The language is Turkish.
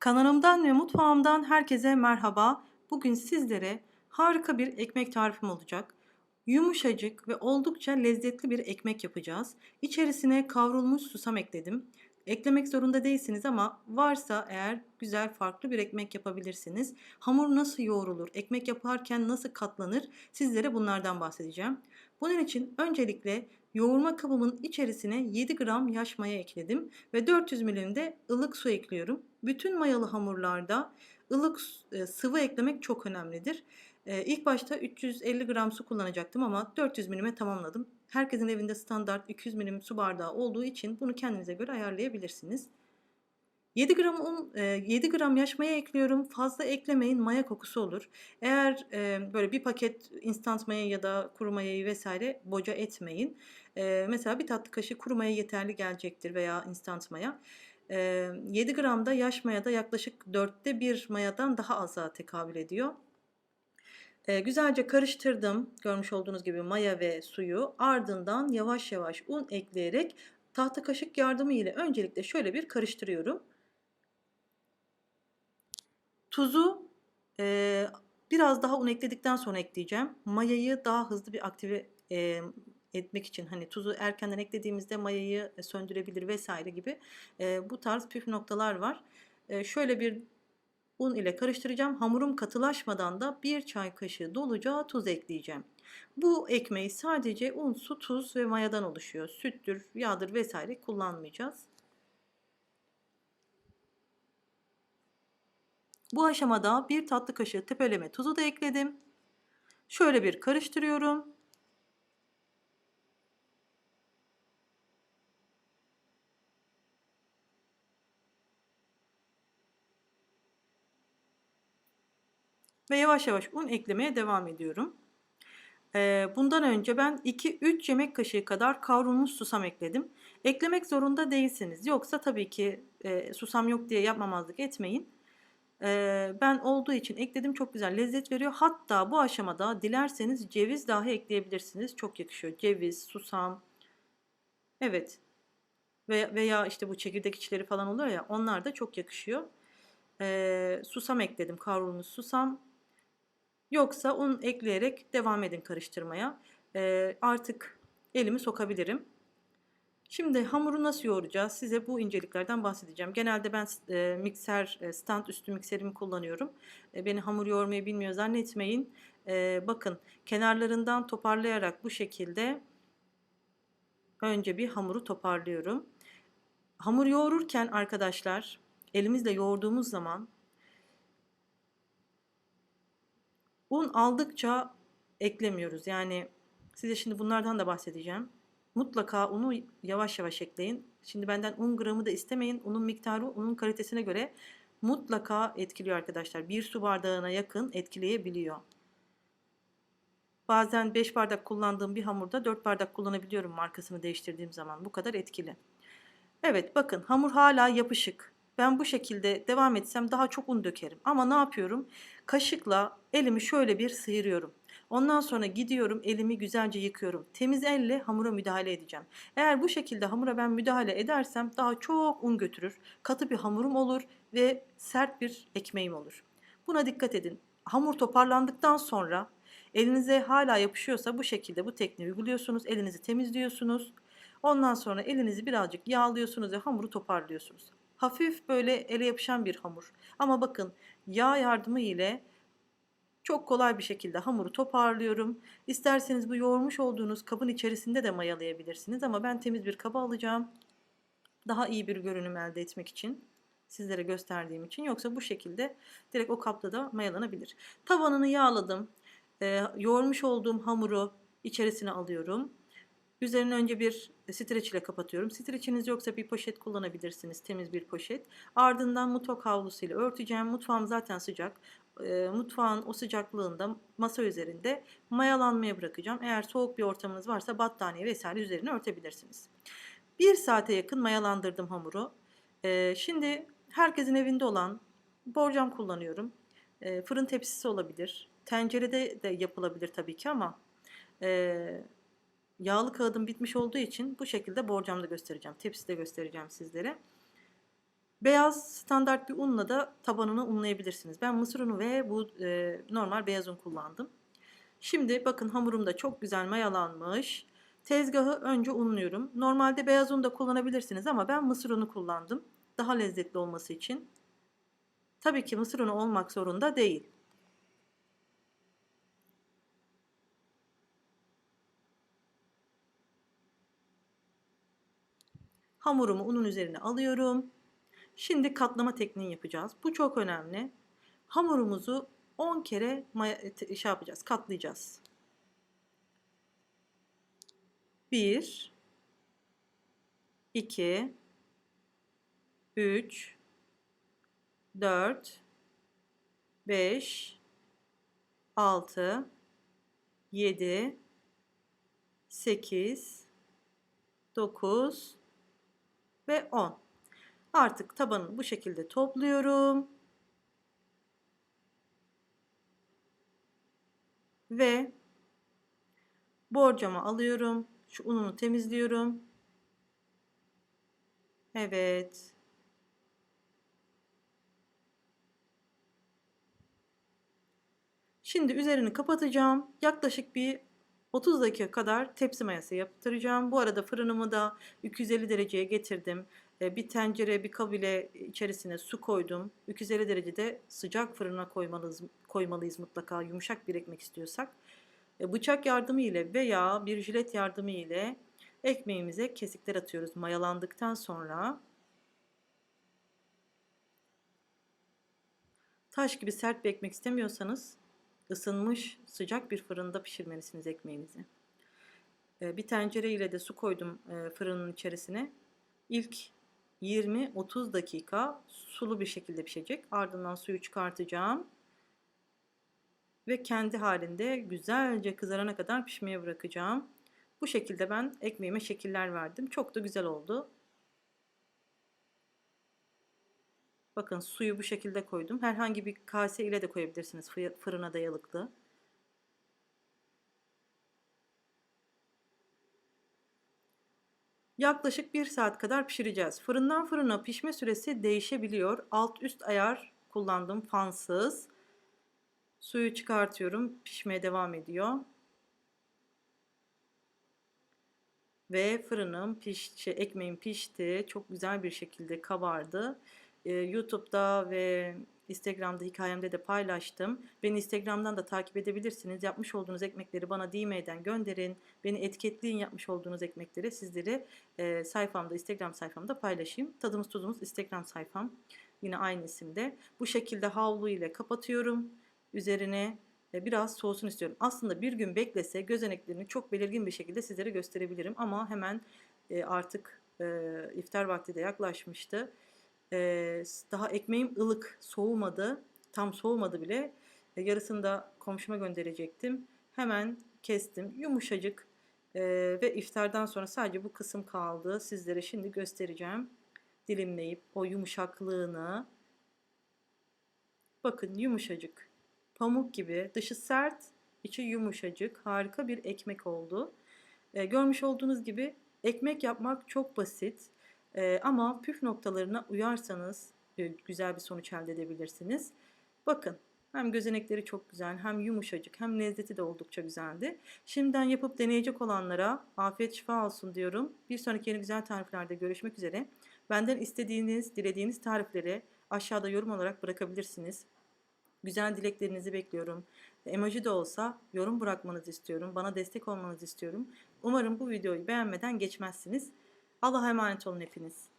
Kanalımdan ve mutfağımdan herkese merhaba. Bugün sizlere harika bir ekmek tarifim olacak. Yumuşacık ve oldukça lezzetli bir ekmek yapacağız. İçerisine kavrulmuş susam ekledim. Eklemek zorunda değilsiniz ama varsa eğer güzel farklı bir ekmek yapabilirsiniz. Hamur nasıl yoğrulur, ekmek yaparken nasıl katlanır sizlere bunlardan bahsedeceğim. Bunun için öncelikle yoğurma kabımın içerisine 7 gram yaş maya ekledim ve 400 milim de ılık su ekliyorum. Bütün mayalı hamurlarda ılık e, sıvı eklemek çok önemlidir. E, ilk başta 350 gram su kullanacaktım ama 400 milime tamamladım. Herkesin evinde standart 200 milim su bardağı olduğu için bunu kendinize göre ayarlayabilirsiniz. 7 gram un, 7 gram yaş maya ekliyorum. Fazla eklemeyin maya kokusu olur. Eğer böyle bir paket instant maya ya da kuru mayayı vesaire boca etmeyin. Mesela bir tatlı kaşığı kuru maya yeterli gelecektir veya instant maya. 7 gram da yaş maya da yaklaşık 4'te 1 mayadan daha aza tekabül ediyor. Güzelce karıştırdım. Görmüş olduğunuz gibi maya ve suyu. Ardından yavaş yavaş un ekleyerek tahta kaşık yardımı ile öncelikle şöyle bir karıştırıyorum. Tuzu e, biraz daha un ekledikten sonra ekleyeceğim. Mayayı daha hızlı bir aktive e, etmek için hani tuzu erkenden eklediğimizde mayayı söndürebilir vesaire gibi e, bu tarz püf noktalar var. E, şöyle bir un ile karıştıracağım. Hamurum katılaşmadan da bir çay kaşığı doluca tuz ekleyeceğim. Bu ekmeği sadece un, su, tuz ve mayadan oluşuyor. Süttür, yağdır vesaire kullanmayacağız. Bu aşamada bir tatlı kaşığı tepeleme tuzu da ekledim. Şöyle bir karıştırıyorum. Ve yavaş yavaş un eklemeye devam ediyorum. Bundan önce ben 2-3 yemek kaşığı kadar kavrulmuş susam ekledim. Eklemek zorunda değilsiniz. Yoksa tabii ki susam yok diye yapmamazlık etmeyin ben olduğu için ekledim. Çok güzel lezzet veriyor. Hatta bu aşamada dilerseniz ceviz dahi ekleyebilirsiniz. Çok yakışıyor. Ceviz, susam. Evet. Veya, veya işte bu çekirdek içleri falan oluyor ya onlar da çok yakışıyor. Ee, susam ekledim. Kavrulmuş susam. Yoksa un ekleyerek devam edin karıştırmaya. Ee, artık elimi sokabilirim. Şimdi hamuru nasıl yoğuracağız? Size bu inceliklerden bahsedeceğim. Genelde ben e, mikser, e, stand üstü mikserimi kullanıyorum. E, beni hamur yoğurmayı bilmiyor zannetmeyin. E, bakın kenarlarından toparlayarak bu şekilde önce bir hamuru toparlıyorum. Hamur yoğururken arkadaşlar elimizle yoğurduğumuz zaman un aldıkça eklemiyoruz. Yani size şimdi bunlardan da bahsedeceğim. Mutlaka unu yavaş yavaş ekleyin. Şimdi benden un gramı da istemeyin. Unun miktarı unun kalitesine göre mutlaka etkiliyor arkadaşlar. Bir su bardağına yakın etkileyebiliyor. Bazen 5 bardak kullandığım bir hamurda 4 bardak kullanabiliyorum markasını değiştirdiğim zaman. Bu kadar etkili. Evet bakın hamur hala yapışık. Ben bu şekilde devam etsem daha çok un dökerim. Ama ne yapıyorum? Kaşıkla elimi şöyle bir sıyırıyorum. Ondan sonra gidiyorum elimi güzelce yıkıyorum. Temiz elle hamura müdahale edeceğim. Eğer bu şekilde hamura ben müdahale edersem daha çok un götürür. Katı bir hamurum olur ve sert bir ekmeğim olur. Buna dikkat edin. Hamur toparlandıktan sonra elinize hala yapışıyorsa bu şekilde bu tekniği uyguluyorsunuz. Elinizi temizliyorsunuz. Ondan sonra elinizi birazcık yağlıyorsunuz ve hamuru toparlıyorsunuz. Hafif böyle ele yapışan bir hamur. Ama bakın yağ yardımı ile çok kolay bir şekilde hamuru toparlıyorum. İsterseniz bu yoğurmuş olduğunuz kabın içerisinde de mayalayabilirsiniz ama ben temiz bir kaba alacağım. Daha iyi bir görünüm elde etmek için sizlere gösterdiğim için yoksa bu şekilde direkt o kapta da mayalanabilir. Tabanını yağladım. Ee, yoğurmuş olduğum hamuru içerisine alıyorum. Üzerini önce bir streç ile kapatıyorum. Streçiniz yoksa bir poşet kullanabilirsiniz. Temiz bir poşet. Ardından mutfak havlusu ile örteceğim. Mutfağım zaten sıcak. E, mutfağın o sıcaklığında masa üzerinde mayalanmaya bırakacağım. Eğer soğuk bir ortamınız varsa battaniye vesaire üzerine örtebilirsiniz. Bir saate yakın mayalandırdım hamuru. E, şimdi herkesin evinde olan borcam kullanıyorum. E, fırın tepsisi olabilir. Tencerede de yapılabilir tabii ki ama e, yağlı kağıdım bitmiş olduğu için bu şekilde borcamda göstereceğim. Tepside göstereceğim sizlere. Beyaz standart bir unla da tabanını unlayabilirsiniz. Ben mısır unu ve bu e, normal beyaz un kullandım. Şimdi bakın hamurum da çok güzel mayalanmış. Tezgahı önce unluyorum. Normalde beyaz un da kullanabilirsiniz ama ben mısır unu kullandım. Daha lezzetli olması için. Tabii ki mısır unu olmak zorunda değil. Hamurumu unun üzerine alıyorum. Şimdi katlama tekniği yapacağız. Bu çok önemli. Hamurumuzu 10 kere şey yapacağız, katlayacağız. 1 2 3 4 5 6 7 8 9 ve 10. Artık tabanı bu şekilde topluyorum. Ve borcama alıyorum. Şu ununu temizliyorum. Evet. Şimdi üzerini kapatacağım. Yaklaşık bir 30 dakika kadar tepsi mayası yaptıracağım. Bu arada fırınımı da 250 dereceye getirdim. E, bir tencere, bir kab ile içerisine su koydum. 250 derecede sıcak fırına koymalıyız, koymalıyız mutlaka yumuşak bir ekmek istiyorsak. E, bıçak yardımı ile veya bir jilet yardımı ile ekmeğimize kesikler atıyoruz mayalandıktan sonra. Taş gibi sert bir ekmek istemiyorsanız ısınmış sıcak bir fırında pişirmelisiniz ekmeğinizi. E, bir tencere ile de su koydum fırının içerisine. İlk 20-30 dakika sulu bir şekilde pişecek. Ardından suyu çıkartacağım. Ve kendi halinde güzelce kızarana kadar pişmeye bırakacağım. Bu şekilde ben ekmeğime şekiller verdim. Çok da güzel oldu. Bakın suyu bu şekilde koydum. Herhangi bir kase ile de koyabilirsiniz fırına dayalıklı. Yaklaşık 1 saat kadar pişireceğiz. Fırından fırına pişme süresi değişebiliyor. Alt üst ayar kullandım fansız. Suyu çıkartıyorum. Pişmeye devam ediyor. Ve fırınım pişti, ekmeğim pişti. Çok güzel bir şekilde kabardı. Ee, YouTube'da ve Instagram'da hikayemde de paylaştım. Beni Instagram'dan da takip edebilirsiniz. Yapmış olduğunuz ekmekleri bana DM'den gönderin. Beni etiketleyin yapmış olduğunuz ekmekleri sizleri e, sayfamda, Instagram sayfamda paylaşayım. Tadımız tuzumuz Instagram sayfam. Yine aynı isimde. Bu şekilde havlu ile kapatıyorum. Üzerine e, biraz soğusun istiyorum. Aslında bir gün beklese gözeneklerini çok belirgin bir şekilde sizlere gösterebilirim. Ama hemen e, artık e, iftar vakti de yaklaşmıştı. Ee, daha ekmeğim ılık, soğumadı. Tam soğumadı bile. E, yarısını da komşuma gönderecektim. Hemen kestim. Yumuşacık. E, ve iftardan sonra sadece bu kısım kaldı. Sizlere şimdi göstereceğim. Dilimleyip o yumuşaklığını. Bakın yumuşacık. Pamuk gibi. Dışı sert, içi yumuşacık. Harika bir ekmek oldu. E, görmüş olduğunuz gibi ekmek yapmak çok basit. E, ama püf noktalarına uyarsanız e, güzel bir sonuç elde edebilirsiniz. Bakın hem gözenekleri çok güzel hem yumuşacık hem lezzeti de oldukça güzeldi. Şimdiden yapıp deneyecek olanlara afiyet şifa olsun diyorum. Bir sonraki yeni güzel tariflerde görüşmek üzere. Benden istediğiniz, dilediğiniz tarifleri aşağıda yorum olarak bırakabilirsiniz. Güzel dileklerinizi bekliyorum. Emoji de olsa yorum bırakmanızı istiyorum. Bana destek olmanızı istiyorum. Umarım bu videoyu beğenmeden geçmezsiniz. Allah'a emanet olun hepiniz.